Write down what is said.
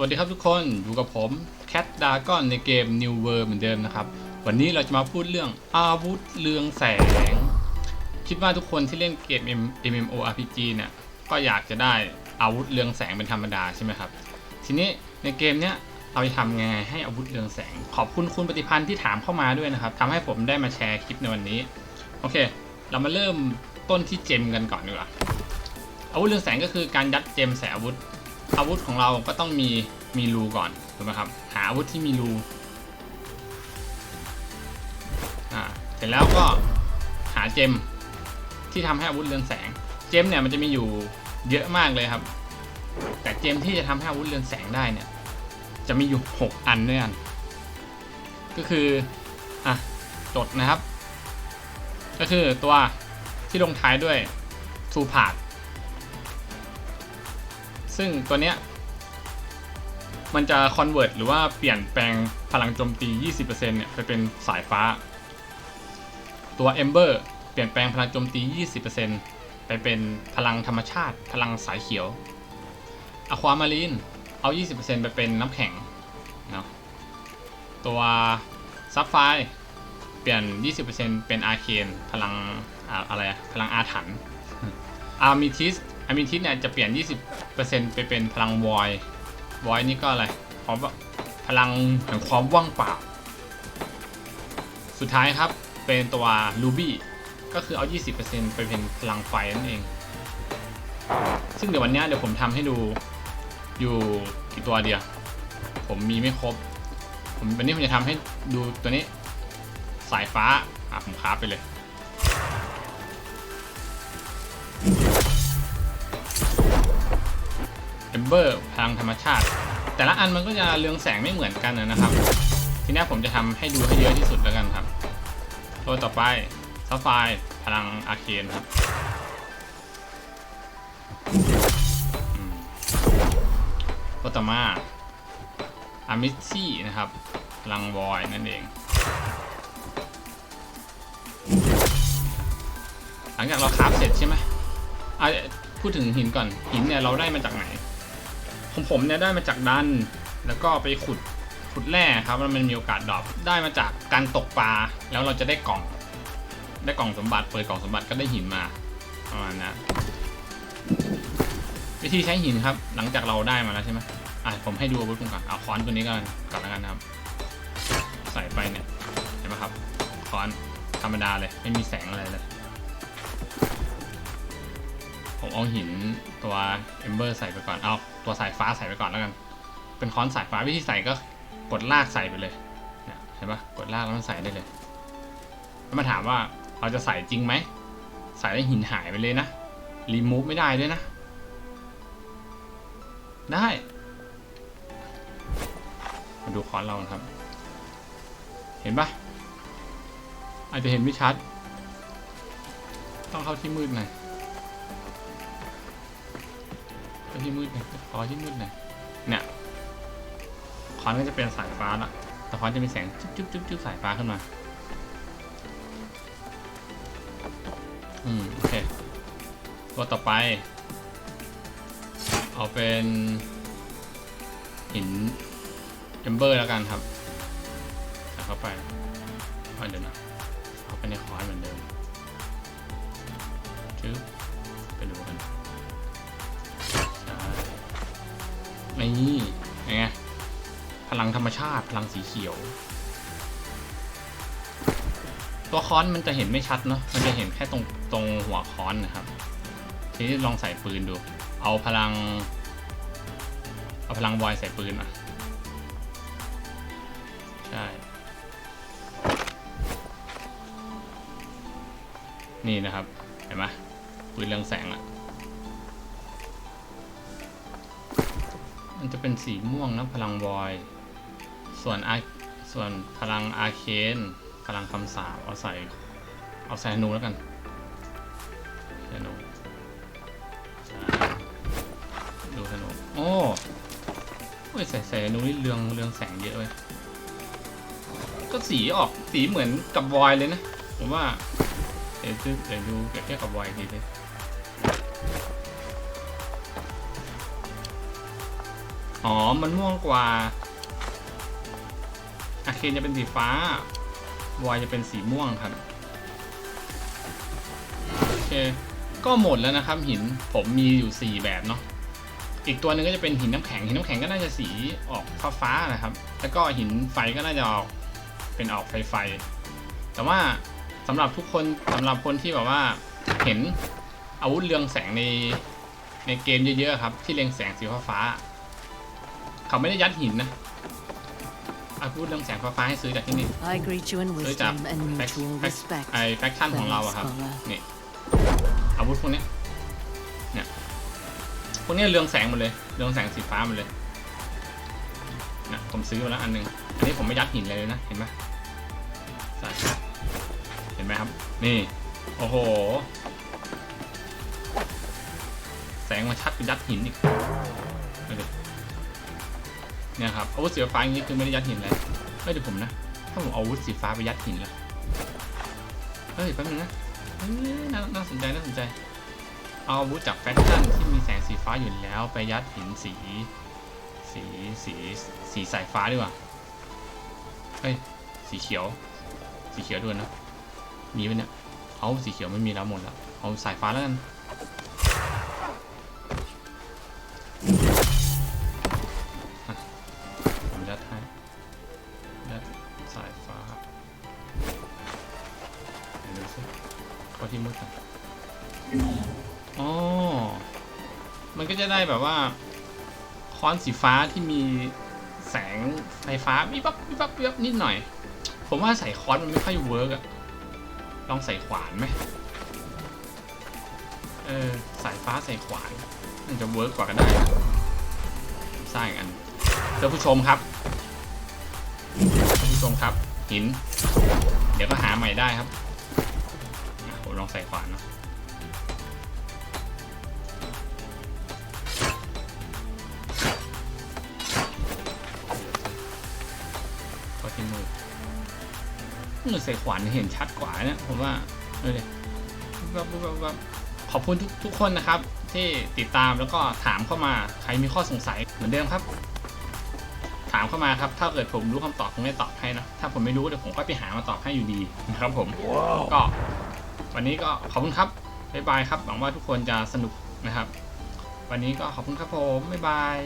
วัสดีครับทุกคนอยู่กับผมแคทดากอนในเกม New World เหมือนเดิมนะครับ วันนี้เราจะมาพูดเรื่องอาวุธเรืองแสง คิดว่าทุกคนที่เล่นเกม MMORPG เนี่ยก็อยากจะได้อาวุธเรืองแสงเป็นธรรมดาใช่ไหมครับ ทีนี้ในเกมเนี้ยเราจะทำไงให้อาวุธเรืองแสง ขอบคุณคุณปฏิพันธ์ที่ถามเข้ามาด้วยนะครับทำให้ผมได้มาแชร์คลิปในวันนี้ โอเค เรามาเริ่มต้นที่เจมกันก่อนดีกว่าอาวุธเรืองแสงก็คือการยัดเจมใส่อาวุธ อาวุธของเราก็ต้องมีมีรูก่อนถูกไหมครับ หาอาวุธที่มีรูอ่าเสร็จแล้วก็หาเจมที่ทำให้อาวุธเรืองแสง เจมเนี่ยมันจะมีอยู่เยอะมากเลยครับ แต่เจมที่จะทำให้อาวุธเรืองแสงได้เนี่ย จะมีอยู่ 6 อันด้วยกันก็คืออะจดนะครับ ก็คือตัวที่ลงท้ายด้วย two part ซึ่งตัวเนี้ยมันจะ convert หรือว่าเปลี่ยนแปลงพลังโจมตี 20%เนี่ยไปเป็นสายฟ้า ตัว Ember เปลี่ยนแปลงพลังโจมตี 20%ไปเป็นพลังธรรมชาติ พลังสายเขียว Aquamarine เอา 20%ไปเป็นน้ำแข็งเนาะตัว Sapphire เปลี่ยน 20%เป็น Arcane พลังออะไรพลังอาถรรพ์อาร์มิทิส อมิทิสเนี่ยจะเปลี่ยน 20%ไปเป็นพลังวอยวอยนี่ก็อะไรเพราะว่าพลังแห่งความว่างเปล่า สุดท้ายครับเป็นตัวลูบี้ก็คือเอา 20%ไปเป็นพลังไฟนั่นเอง ซึ่งเดี๋ยววันเนี้ยเดี๋ยวผมทำให้ดูอยู่กี่ตัวเดียว ผมมีไม่ครบ ผมวันนี้ผมจะทำให้ดูตัวนี้สายฟ้าอะผมคราฟไปเลย มเบอร์พลังธรรมชาติ แต่ละอันมันก็จะเรืองแสงไม่เหมือนกันนะครับ ทีนี้ผมจะทำให้ดูให้เยอะที่สุดแล้วกันครับ ตัวต่อไปซัฟไฟพลังอาเคนครับอืมตัวต่อมาอามิชี่นะครับ พลังวอยนั่นเอง หลังจากเราคราฟเสร็จใช่ไหมพูดถึงหินก่อนหินเนี่ยเราได้มาจากไหน ของผมเนี่ยได้มาจากดัน แล้วก็ไปขุดขุดแร่ครับแล้วมันมีโอกาสดรอปได้มาจากการตกปลาแล้วเราจะได้กล่อง ได้กล่องสมบัติเปิดกล่องสมบัติก็ได้หินมาประมาณนั้วิธีใช้หินครับ หลังจากเราได้มาแล้วใช่ไหมอะผมให้ดูอาวุธผมก่อนเอาค้อนตัวนี้ก่อนก่อนแล้วกันครับ ใส่ไปเนี่ยเห็นไหมครับค้อนธรรมดาเลยไม่มีแสงอะไรเลย ผมเอาหินตัว Ember ใส่ไปก่อน เอาตัวสายฟ้าใส่ไปก่อนแล้วกัน เป็นค้อนสายฟ้าวิธีใส่ก็กดลากใส่ไปเลยเนี่ยเห็นปะกดลากแล้วมันใส่ได้เลย แล้วมาถามว่าเราจะใส่จริงไหม ใส่แล้วหินหายไปเลยนะ รีมูฟไม่ได้ด้วยนะ ได้ มาดูค้อนเรานะครับ เห็นปะอาจจะเห็นไม่ชัด ต้องเข้าที่มืดหน่อย ที่มืดหน่อยขอที่มืดหน่อยเนี่ยคอนก็จะเป็นสายฟ้าละแต่คอนจะมีแสงจุ๊บจุ๊บจุ๊บจุ๊บสายฟ้าขึ้นมาอืมโอเคตัวต่อไป เอาเป็นหินเอมเบอร์แล้วกันครับใส่เข้าไปเอาเดี๋ยวนะเอาไปในคอนเหมือนเดิมจึ๊บ นี่ไงพลังธรรมชาติพลังสีเขียว ตัวค้อนมันจะเห็นไม่ชัดเนาะมันจะเห็นแค่ตรงตรงหัวค้อนนะครับ ทีนี้ลองใส่ปืนดู เอาพลัง เอาพลังวอยใส่ปืนมาใช่นี่นะครับ เห็นไหมปืนเรืองแสงอะ มันจะเป็นสีม่วงนะพลังวอยส่วนอาส่วนพลังอาเคนพลังคำสาบเอาใส่เอาใส่ธนูแล้วกันธนูดูธนูโอ้โอ้ยใส่ใส่ธนูนี่เรืองเรืองแสงเยอะเลยก็สีออกสีเหมือนกับวอยเลยนะผมว่าเดี๋ยวดูเดี๋ยวดูเปรียบเทียบกับวอยอีกทีสิอ๋ อ๋อ มันม่วงกว่าอาเคนจะเป็นสีฟ้าวายจะเป็นสีม่วงครับ โอเค ก็หมดแล้วนะครับหิน ผมมีอยู่ 4 แบบเนาะ อีกตัวหนึงก็จะเป็นหินน้ำแข็ง หินน้ำแข็งก็น่าจะสีออกฟ้าฟ้านะครับ แล้วก็หินไฟก็น่าจะออกเป็นออกไฟไฟ แต่ว่าสำหรับทุกคนสำหรับคนที่แบบว่าเห็นอาวุธเรืองแสงในในเกมเยอะๆครับ ที่เรืองแสงสีฟ้าฟ้า เขาไม่ได้ยัดหินนะอาวุธเรืองแสงฟ้าฟ้าๆให้ซื้อจากที่นี่ I greet you in ซื้อจาก wisdom and แฟค mutual แฟค respect. ไอแฟคชั่นของเราอะครับนี่อาวุธพวกเนี้ยเนี่ยพวกเนี้ยเรืองแสงหมดเลยเรืองแสงสีฟ้าหมดเลยนะผมซื้อมาแล้วอันหนึงอันนี้ผมไม่ยัดหินเลยนะเห็นไหมใส่เห็นไหมครับนี่โอ้โห แสงมาชัดกว่ายัดหินอีกดูดิ เนี่ยครับอาวุธสีฟ้าอย่างนี้คือไม่ได้ยัดหินเลยเฮ้ยเดี๋ยวผมนะ ถ้าผมเอาอาวุธสีฟ้าไปยัดหินล่ะเฮ้ยแป๊บนึงนะเฮ้ยน่าน่าสนใจน่าสนใจ เอาอาวุธจากแฟชั่นที่มีแสงสีฟ้าอยู่แล้วไปยัดหินสีสีสีสีสายฟ้าดีกว่าเฮ้ยสีเขียว สีเขียวด้วยนะมีไหมเนี่ยเอาสีเขียวไม่มีแล้วหมดแล้วเอาสายฟ้าแล้วกัน สายฟ้าเดี๋ยวดูสิเข้าที่มืดกันอ๋อ มันก็จะได้แบบว่า ค้อนสีฟ้าที่มีแสงไฟฟ้าวิบวับวิบวับวิบวับนิดหน่อย ผมว่าใส่ค้อนมันไม่ค่อยเวิร์กอะลองใส่ขวานไหมเออสายฟ้าใส่ขวานมันจะเวิร์กกว่าก็ได้สร้างอีกอันเพื่อผู้ชมครับ ผู้ชมครับหิน เดี๋ยวก็หาใหม่ได้ครับผมลองใส่ขวานเนาะก็ที่มือมือใส่ขวานเห็นชัดกว่าเนี่ยผมว่าเออเลยแบบขอบคุณทุกทุกคนนะครับ ที่ติดตามแล้วก็ถามเข้ามาใครมีข้อสงสัยเหมือนเดิมครับามเข้ามาครับ ถ้าเกิดผมรู้คำตอบผมไม่ตอบให้นะ ถ้าผมไม่รู้เดี๋ยวผมก็ไปหามาตอบให้อยู่ดีนะครับผมก็ วันนี้ก็ขอบคุณครับบ๊ายบายครับ หวังว่าทุกคนจะสนุกนะครับ วันนี้ก็ขอบคุณครับผมบ๊ายบาย